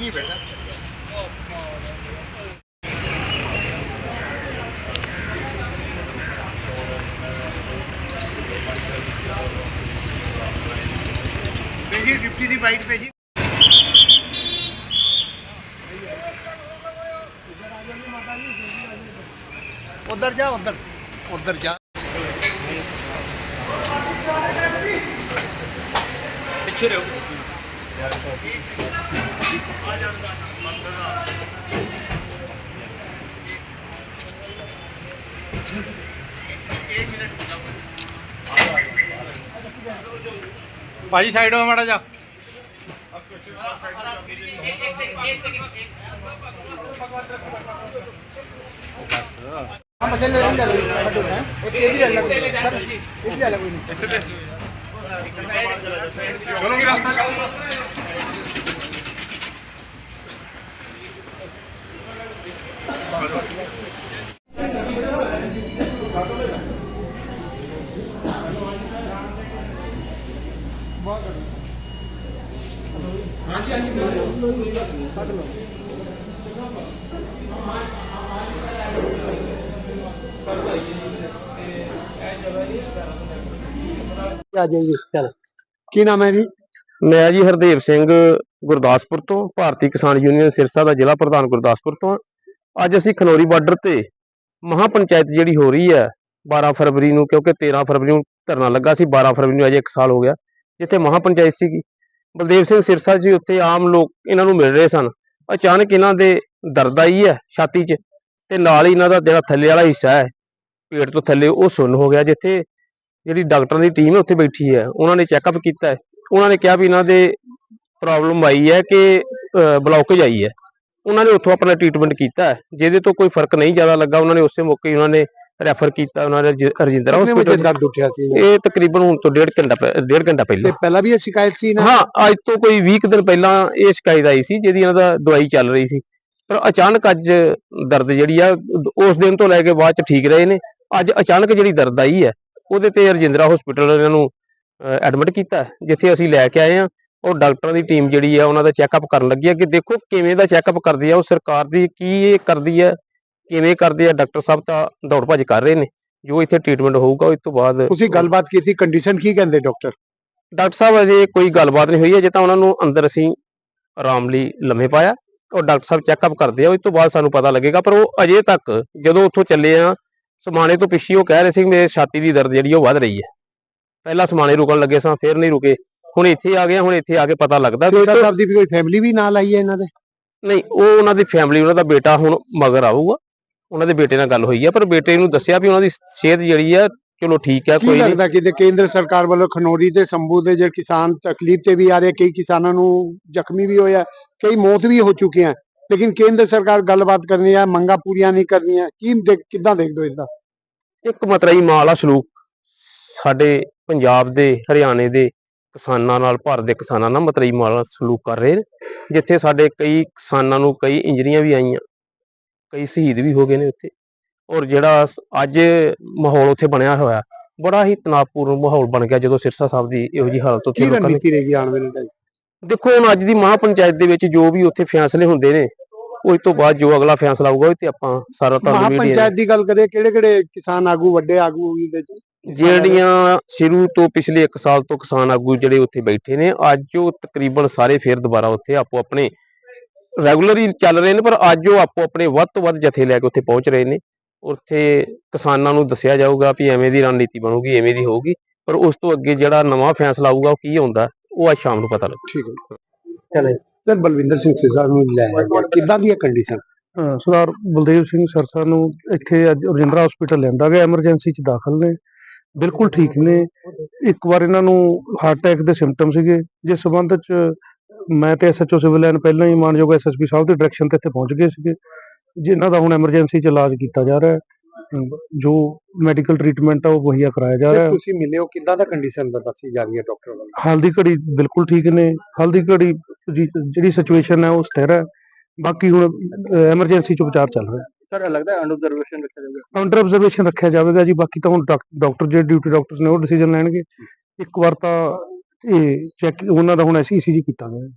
ਨਹੀਂ ਬੈਠਾ। ਭੇਜੀ ਡਿਪਟੀ ਦੀ ਵਾਈਟ ਭੇਜੀ। ਉਧਰ ਜਾ ਉਧਰ। ਉਧਰ ਜਾ। ਪਿੱਛੇ ਰਹੋ। ਭਾਈ ਸਾਈਡ ਹੋ ਮਾੜਾ ਜਾ ਬਸ ਹਾਂ ਬਸ ਲੈ ਲੈਂਦਾ ਇੱਕ ਇਹ ਵੀ ਲੈ ਲੈਂਦਾ ਇੱਕ ਲੈ चलो भी रास्ता चलो हाँ जी हाँ जी ਮੈਂ ਜੀ ਹਰਦੇਵ ਸਿੰਘ, ਗੁਰਦਾਸਪੁਰ ਤੋਂ, ਭਾਰਤੀ ਕਿਸਾਨ ਯੂਨੀਅਨ ਸਿਰਸਾ ਦਾ ਜ਼ਿਲ੍ਹਾ ਪ੍ਰਧਾਨ ਗੁਰਦਾਸਪੁਰ ਤੋਂ ਅੱਜ ਅਸੀਂ ਖਨੌਰੀ ਬਾਰਡਰ ਤੇ ਮਹਾ ਪੰਚਾਇਤ ਜਿਹੜੀ ਹੋ ਰਹੀ ਹੈ 12 ਫਰਵਰੀ ਨੂੰ, ਕਿਉਂਕਿ 13 ਫਰਵਰੀ ਨੂੰ ਧਰਨਾ ਲੱਗਾ ਸੀ 12 ਫਰਵਰੀ ਨੂੰ ਅਜੇ 1 ਸਾਲ ਹੋ ਗਿਆ, ਜਿੱਥੇ ਮਹਾ ਪੰਚਾਇਤ ਸੀਗੀ। ਬਲਦੇਵ ਸਿੰਘ ਸਿਰਸਾ ਜੀ ਉੱਥੇ ਆਮ ਲੋਕ ਇਹਨਾਂ ਨੂੰ ਮਿਲ ਰਹੇ ਸਨ। ਅਚਾਨਕ ਇਹਨਾਂ ਦੇ ਦਰਦ ਆਈ ਹੈ ਛਾਤੀ 'ਚ ਤੇ ਨਾਲ ਹੀ ਇਹਨਾਂ ਦਾ ਜਿਹੜਾ ਥੱਲੇ ਵਾਲਾ ਹਿੱਸਾ ਹੈ, ਪੇਟ ਤੋਂ ਥੱਲੇ ਉਹ ਸੁੰਨ ਹੋ ਗਿਆ, ਜਿੱਥੇ ਜਿਹੜੀ ਡਾਕਟਰਾਂ ਦੀ ਟੀਮ ਹੈ ਉੱਥੇ ਬੈਠੀ ਹੈ ਉਹਨਾਂ ਨੇ ਚੈੱਕਅਪ ਕੀਤਾ ਉਹਨਾਂ ਨੇ ਕਿਹਾ ਵੀ ਇਹਨਾਂ ਦੇ ਪ੍ਰੋਬਲਮ ਆਈ ਹੈ ਕਿ ਬਲੌਕੇਜ ਆਈ ਹੈ। ਉਹਨਾਂ ਨੇ ਉੱਥੋਂ ਆਪਣਾ ਟ੍ਰੀਟਮੈਂਟ ਕੀਤਾ ਹੈ ਜਿਹਦੇ ਤੋਂ ਕੋਈ ਫ਼ਰਕ ਨਹੀਂ ਜ਼ਿਆਦਾ ਲੱਗਾ। ਉਹਨਾਂ ਨੇ ਉਸੇ ਮੌਕੇ ਉਹਨਾਂ ਨੇ ਰੈਫਰ ਕੀਤਾ ਉਹਨਾਂ ਨੇ ਰਜਿੰਦਰਾ ਹਸਪੀਟਲ ਦਰਦ ਉੱਠਿਆ ਸੀ? ਇਹ ਤਕਰੀਬਨ ਹੁਣ ਤੋਂ 1.5 ਘੰਟਾ 1.5 ਘੰਟਾ ਪਹਿਲਾਂ। ਪਹਿਲਾਂ ਵੀ ਇਹ ਸ਼ਿਕਾਇਤ ਸੀ ਨਾ? ਹਾਂ ਅੱਜ ਤੋਂ ਕੋਈ 20 ਦਿਨ ਪਹਿਲਾਂ ਇਹ ਸ਼ਿਕਾਇਤ ਆਈ ਸੀ ਜਿਹਦੀ ਇਹਨਾਂ ਦਾ ਦਵਾਈ ਚੱਲ ਰਹੀ ਸੀ। ਪਰ ਅਚਾਨਕ ਅੱਜ ਦਰਦ ਜਿਹੜੀ ਆ ਉਸ ਦਿਨ ਤੋਂ ਲੈ ਕੇ ਬਾਅਦ ਚ ਠੀਕ ਰਹੇ ਨੇ। ਅੱਜ ਅਚਾਨਕ ਜਿਹੜੀ ਦਰਦ ਆਈ ਹੈ ਉਹਦੇ ਤੇ ਰਜਿੰਦਰਾ ਹਸਪੀਟਲ ਇਹਨਾਂ ਨੂੰ ਐਡਮਿਟ ਕੀਤਾ ਜਿੱਥੇ ਅਸੀਂ ਲੈ ਕੇ ਆਏ ਆ ਉਹ ਡਾਕਟਰਾਂ ਦੀ ਟੀਮ ਜਿਹੜੀ ਆ ਉਹਨਾਂ ਦਾ ਚੈੱਕਅਪ ਕਰਨ ਲੱਗੀ ਹੈ। ਕਿ ਦੇਖੋ ਕਿਵੇਂ ਦਾ ਚੈੱਕਅਪ ਕਰਦੀ ਆ ਉਹ ਸਰਕਾਰ ਦੀ ਕੀ ਇਹ ਕਰਦੀ ਹੈ ਕਿਵੇਂ ਕਰਦੇ ਆ ਡਾਕਟਰ ਸਾਹਿਬ ਤਾਂ ਦੌੜ ਭੱਜ ਕਰ ਰਹੇ ਨੇ ਜੋ ਇੱਥੇ ਟ੍ਰੀਟਮੈਂਟ ਹੋਊਗਾ ਉਸ ਤੋਂ ਬਾਅਦ ਤੁਸੀਂ ਗੱਲਬਾਤ ਕੀਤੀ ਕੰਡੀਸ਼ਨ ਕੀ ਕਹਿੰਦੇ ਡਾਕਟਰ ਡਾਕਟਰ ਸਾਹਿਬ ਅਜੇ ਕੋਈ ਗੱਲਬਾਤ ਨਹੀਂ ਹੋਈ ਹੈ ਜੇ ਤਾਂ ਉਹਨਾਂ ਨੂੰ ਅੰਦਰ ਅਸੀਂ ਆਰਾਮ ਲਈ ਲੰਮੇ ਪਾਇਆ ਉਹ ਡਾਕਟਰ ਸਾਹਿਬ ਚੈੱਕਅਪ ਕਰਦੇ ਆ ਉਸ ਤੋਂ ਬਾਅਦ ਸਾਨੂੰ ਪਤਾ ਲੱਗੇਗਾ ਪਰ ਉਹ ਅਜੇ ਤੱਕ ਜਦੋਂ ਉੱਥੋਂ ਚੱਲੇ ਆ ਸਮਾਣੇ ਤੋਂ ਪਿੱਛੇ ਉਹ ਕਹਿ ਰਹੇ ਸੀ ਮੇਰੇ ਛਾਤੀ ਦੀ ਦਰਦ ਜਿਹੜੀ ਉਹ ਵੱਧ ਰਹੀ ਹੈ। ਪਹਿਲਾਂ ਸਮਾਣੇ ਰੁਕਣ ਲੱਗੇ ਸਾਂ ਫਿਰ ਨਹੀਂ ਰੁਕੇ। ਹੁਣ ਇੱਥੇ ਆ ਗਏ ਹੁਣ ਇੱਥੇ ਆ ਕੇ ਪਤਾ ਲੱਗਦਾ ਕਿ ਸਾਹਿਬ ਦੀ ਕੋਈ ਫੈਮਿਲੀ ਵੀ ਨਾਲ ਆਈ ਹੈ ਇਹਨਾਂ ਦੇ? ਨਹੀਂ ਉਹ ਉਹਨਾਂ ਦੀ ਫੈਮਿਲੀ ਉਹਨਾਂ ਦਾ ਬੇਟਾ ਹੁਣ ਮਗਰ ਆਊਗਾ। ਉਹਨਾਂ ਦੇ ਬੇਟੇ ਨਾਲ ਗੱਲ ਹੋਈ ਹੈ ਪਰ ਬੇਟੇ ਨੂੰ ਦੱਸਿਆ ਵੀ ਉਹਨਾਂ ਦੀ ਸਿਹਤ ਜਿਹੜੀ ਆ ਚਲੋ ਠੀਕ ਹੈ ਕੋਈ ਨਹੀਂ। ਲੱਗਦਾ ਕਿ ਕੇਂਦਰ ਸਰਕਾਰ ਵੱਲੋਂ ਖਨੌਰੀ ਤੇ ਸੰਭੂ ਦੇ ਜਿਹੜੇ ਕਿਸਾਨ ਤਕਲੀਫ ਤੇ ਵੀ ਆ ਰਹੇ ਕਈ ਕਿਸਾਨਾਂ ਨੂੰ ਜ਼ਖਮੀ ਵੀ ਹੋਇਆ ਕਈ ਮੌਤ ਵੀ ਹੋ ਚੁੱਕੀਆਂ। ਲੇਕਿਨ ਕੇਂਦਰ ਸਰਕਾਰ ਗੱਲਬਾਤ ਕਰਨੀ ਹੈ ਮੰਗਾਂ ਪੂਰੀਆਂ ਨਹੀਂ ਕਰਨੀਆਂ। ਕੀ ਦੇਖ ਕਿੱਦਾਂ ਦੇਖਦੇ ਹੋ ਇਸਦਾ? ਇੱਕ ਮਤਰਈ ਮਾਲ ਸਲੂਕ। ਸਾਡੇ ਪੰਜਾਬ ਦੇ ਹਰਿਆਣੇ ਦੇ ਕਿਸਾਨਾਂ ਨਾਲ ਭਾਰਤ ਦੇ ਕਿਸਾਨਾਂ ਨਾਲ ਮਤਰਈ ਮਾਲ ਸਲੂਕ ਕਰ ਰਹੇ ਨੇ। ਜਿੱਥੇ ਸਾਡੇ ਕਈ ਕਿਸਾਨਾਂ ਨੂੰ ਕਈ ਇੰਜਰੀਆਂ ਵੀ ਆਈਆਂ। ਕਈ ਸ਼ਹੀਦ ਵੀ ਹੋ ਗਏ ਨੇ ਉੱਥੇ। ਔਰ ਜਿਹੜਾ ਅੱਜ ਮਾਹੌਲ ਉੱਥੇ ਬਣਿਆ ਹੋਇਆ ਬੜਾ ਹੀ ਤਣਾਅਪੂਰਨ ਮਾਹੌਲ ਬਣ ਗਿਆ ਜਦੋਂ ਸਿਰਸਾ ਸਾਹਿਬ ਦੀ ਇਹੋ ਜੀ ਹਾਲਤ ਉੱਥੇ ਲੋਕਾਂ ਨੇ ਦੇਖੋ ਹੁਣ ਅੱਜ ਦੀ ਮਹਾ ਪੰਚਾਇਤ ਦੇ ਵਿੱਚ ਜੋ ਵੀ ਉੱਥੇ ਫੈਸਲੇ ਹੁੰਦੇ ਨੇ ਉਸ ਤੋਂ ਬਾਅਦ ਜੋ ਅਗਲਾ ਫੈਸਲਾ ਆਊਗਾ ਉਹ ਤੇ ਆਪਾਂ ਸਾਰਾ ਤੁਹਾਨੂੰ ਪੰਚਾਇਤ ਦੀ ਗੱਲ ਕਰੀਏ ਕਿਹੜੇ ਕਿਹੜੇ ਕਿਸਾਨ ਆਗੂ ਵੱਡੇ ਆਗੂ ਇਹਦੇ ਚ? ਜਿਹੜੀਆਂ ਸ਼ੁਰੂ ਤੋਂ ਪਿਛਲੇ 1 ਸਾਲ ਤੋਂ ਕਿਸਾਨ ਆਗੂ ਜਿਹੜੇ ਉੱਥੇ ਬੈਠੇ ਨੇ ਅੱਜ ਉਹ ਤਕਰੀਬਨ ਸਾਰੇ ਫੇਰ ਦੁਬਾਰਾ ਉੱਥੇ ਆਪੋ ਆਪਣੇ ਰੈਗੂਲਰ ਹੀ ਚੱਲ ਰਹੇ ਨੇ ਪਰ ਅੱਜ ਉਹ ਆਪੋ ਆਪਣੇ ਵੱਧ ਤੋਂ ਵੱਧ ਜਥੇ ਲੈ ਕੇ ਉੱਥੇ ਪਹੁੰਚ ਰਹੇ ਨੇ। ਉੱਥੇ ਕਿਸਾਨਾਂ ਨੂੰ ਦੱਸਿਆ ਜਾਊਗਾ ਵੀ ਐਵੇਂ ਦੀ ਰਣਨੀਤੀ ਬਣੂਗੀ ਐਵੇਂ ਦੀ ਹੋਊਗੀ ਪਰ ਉਸ ਤੋਂ ਅੱਗੇ ਜਿਹੜਾ ਨਵਾਂ ਫੈਸਲਾ ਆਊਗਾ ਉਹ ਕੀ ਹੁੰਦਾ ਉਹ ਅੱਜ ਸ਼ਾਮ ਨੂੰ ਪਤਾ ਲੱਗੂ। ਠੀਕ ਹੈ। ਚਲੇ ਸਰ ਬਲਵਿੰਦਰ ਸਿੰਘ ਸਿੱਧਾ ਨੂੰ ਲੈ ਗਿਆ। ਕਿੱਦਾਂ ਦੀ ਹੈ ਕੰਡੀਸ਼ਨ ਅਹ ਸਰਦਾਰ ਬਲਦੇਵ ਸਿੰਘ ਸਰਸਾ ਨੂੰ ਇੱਥੇ ਅੱਜ ਰਜਿੰਦਰਾ ਹਸਪੀਟਲ ਲਿਆਂਦਾ ਗਿਆ ਐਮਰਜੈਂਸੀ ਚ ਦਾਖਲ ਨੇ ਬਿਲਕੁਲ ਠੀਕ ਨੇ। ਇੱਕ ਵਾਰ ਇਹਨਾਂ ਨੂੰ ਹਾਰਟ ਅਟੈਕ ਦੇ ਸਿੰਪਟਮ ਸੀਗੇ ਜਿਸ ਸਬੰਧ ਚ ਮੈਂ ਤੇ ਐਸਐਚਓ ਸਿਵਲ ਲਾਈਨ ਪਹਿਲਾਂ ਹੀ ਮਾਨਯੋਗ ਐਸਐਸਪੀ ਸਾਹਿਬ ਦੀ ਡਾਇਰੈਕਸ਼ਨ ਤੇ ਇੱਥੇ ਪਹੁੰਚ ਗਏ ਸੀਗੇ ਜਿਨ੍ਹਾਂ ਦਾ ਹੁਣ ਐਮਰਜੈਂਸੀ ਚ ਇਲਾਜ ਕੀਤਾ ਜਾ ਰਿਹਾ ਹੈ। ਅਮ ਜੋ ਮੈਡੀਕਲ ਟ੍ਰੀਟਮੈਂਟ ਆ ਉਹ ਮੁਹੱਈਆ ਕਰਾਇਆ ਜਾ ਰਿਹਾ ਹੈ। ਤੁਸੀਂ ਮਿਲੇ ਹੋ ਕਿੱਦਾਂ ਦਾ ਕੰਡੀਸ਼ਨ ਦੱਸੀ ਜਾ ਰਹੀ ਹੈ ਡਾਕਟਰ ਵੱਲੋਂ? ਹਾਲ ਦੀ ਘੜੀ ਬਿਲਕੁਲ ਠੀਕ ਨੇ ਹਾਲ ਦੀ ਘੜੀ ਜਿਹੜੀ ਸਿਚੁਏਸ਼ਨ ਹੈ ਉਹ ਸਥਿਰ ਹੈ। ਬਾਕੀ ਹੁਣ ਐਮਰਜੈਂਸੀ ਚ ਉਪਚਾਰ ਚੱਲ ਰਿਹਾ। ਸਰ ਲੱਗਦਾ ਹੈ ਅਨਆਬਜ਼ਰਵੇਸ਼ਨ ਰੱਖਿਆ ਜਾਊਗਾ ਅੰਡਰ ਆਬਜ਼ਰਵੇਸ਼ਨ ਰੱਖਿਆ ਜਾਵੇਗਾ ਜੀ ਬਾਕੀ ਤਾਂ ਹੁਣ ਡਾਕਟਰ ਜਿਹੜੇ ਡਿਊਟੀ ਡਾਕਟਰਸ ਨੇ ਉਹ ਡਿਸੀਜਨ ਲੈਣਗੇ। ਇੱਕ ਵਾਰ ਤਾਂ ਇਹ ਚੈੱਕ ਉਹਨਾਂ ਦਾ ਹੁਣ ਈਸੀਜੀ ਕੀਤਾ ਗਿਆ